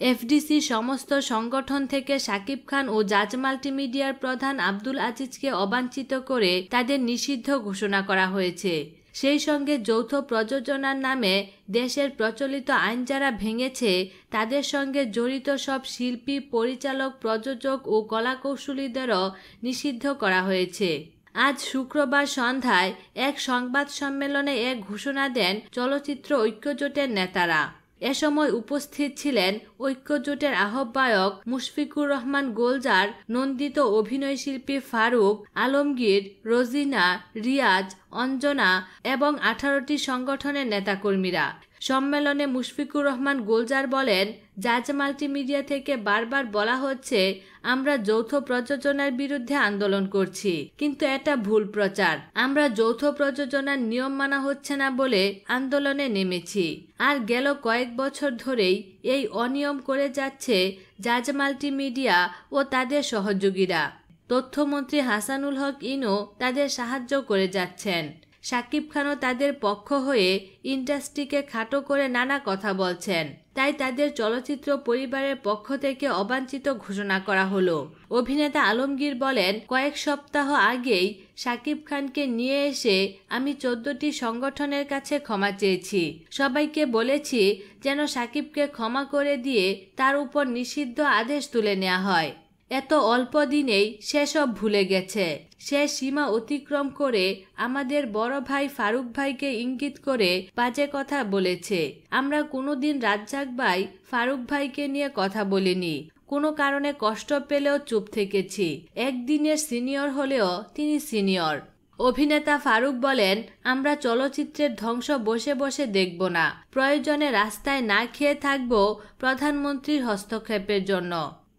FDC সমস্ত সংগঠন থেকে সাকিব খান ও জাজ মাল্টিমিডিয়ার প্রধান আব্দুল আজিজকে অবাঞ্ছিত করে তাদের নিষিদ্ধ ঘোষণা করা হয়েছে। সেই সঙ্গে যৌথ প্রযোজনার নামে দেশের প্রচলিত আইন যারা ভেঙেছে, তাদের সঙ্গে জড়িত সব শিল্পী, পরিচালক, প্রযোজক ও কলাকৌশলীদেরও নিষিদ্ধ করা হয়েছে। আজ শুক্রবার সন্ধ্যায় এক সংবাদ সম্মেলনে এক ঘোষণা দেন চলচ্চিত্র ঐক্যজোটের নেতারা। এ সময় উপস্থিত ছিলেন ঐক্যজোটের আহ্বায়ক মুশফিকুর রহমান গোলজার, নন্দিত অভিনয়শিল্পী ফারুক আলমগীর, রোজিনা রিয়াজ অঞ্জনা এবং আঠারোটি সংগঠনের নেতাকর্মীরা। সম্মেলনে মুশফিকুর রহমান গোলজার বলেন, জাজ মাল্টিমিডিয়া থেকে বারবার বলা হচ্ছে, আমরা যৌথ প্রযোজনার বিরুদ্ধে আন্দোলন করছি। কিন্তু এটা ভুল প্রচার। আমরা যৌথ প্রযোজনার নিয়ম মানা হচ্ছে না বলে আন্দোলনে নেমেছি। আর গেল কয়েক বছর ধরেই এই অনিয়ম করে যাচ্ছে জাজ মাল্টিমিডিয়া ও তাদের সহযোগীরা। তথ্যমন্ত্রী হাসানুল হক ইনো তাদের সাহায্য করে যাচ্ছেন। সাকিব খানও তাদের পক্ষ হয়ে ইন্ডাস্ট্রিকে খাটো করে নানা কথা বলছেন। তাই তাদের চলচ্চিত্র পরিবারের পক্ষ থেকে অবাঞ্ছিত ঘোষণা করা হলো। অভিনেতা আলমগীর বলেন, কয়েক সপ্তাহ আগেই সাকিব খানকে নিয়ে এসে আমি চোদ্দটি সংগঠনের কাছে ক্ষমা চেয়েছি। সবাইকে বলেছি যেন সাকিবকে ক্ষমা করে দিয়ে তার উপর নিষিদ্ধ আদেশ তুলে নেওয়া হয়। এত অল্প দিনেই সেসব ভুলে গেছে। সে সীমা অতিক্রম করে আমাদের বড় ভাই ফারুক ভাইকে ইঙ্গিত করে বাজে কথা বলেছে। আমরা কোনোদিন রাজ্জাক ভাই ফারুক ভাইকে নিয়ে কথা বলিনি। কোনো কারণে কষ্ট পেলেও চুপ থেকেছি। একদিনের সিনিয়র হলেও তিনি সিনিয়র। অভিনেতা ফারুক বলেন, আমরা চলচ্চিত্রের ধ্বংস বসে বসে দেখব না। প্রয়োজনে রাস্তায় না খেয়ে থাকব প্রধানমন্ত্রীর হস্তক্ষেপের জন্য।